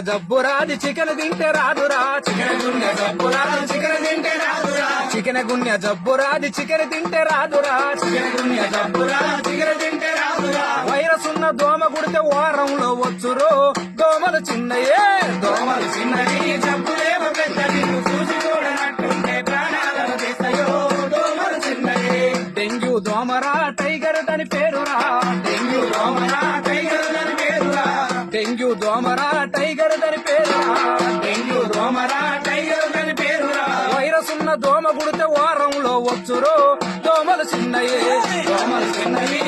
Chicken జబ్బు రాది chicken తింటే రాదురా. చికెన్ గుండె జబ్బు రాదు చికెన్ తింటే రాదురా. చికెన్ గుండె జబ్బు రాది చికెన్ తింటే రాదురా. చికెన్ గుండె జబ్బు రాదు చికెన్ తింటే రాదురా. వైరస్ ఉన్న దోమ గుడితే వారంలో వచ్చురు. దోమలు చిన్నయే దోమలు చిన్నది జబ్బులేమో పెద్దది చూసి చూడనట్టుంటే ప్రాణాలను తీస్తాయో. దోమలు చిన్నయే. డెంగ్యూ దోమరా టైగర్ దాని పేరురా. డెంగ్యూ దోమరా టైగర్ దాని డెంగ్యూ దోమరా టైగర్ దాని పేరు వైరస్ ఉన్న దోమ గుడితే వారంలో వచ్చురో. దోమలు చిన్నయే దోమలు చిన్నవి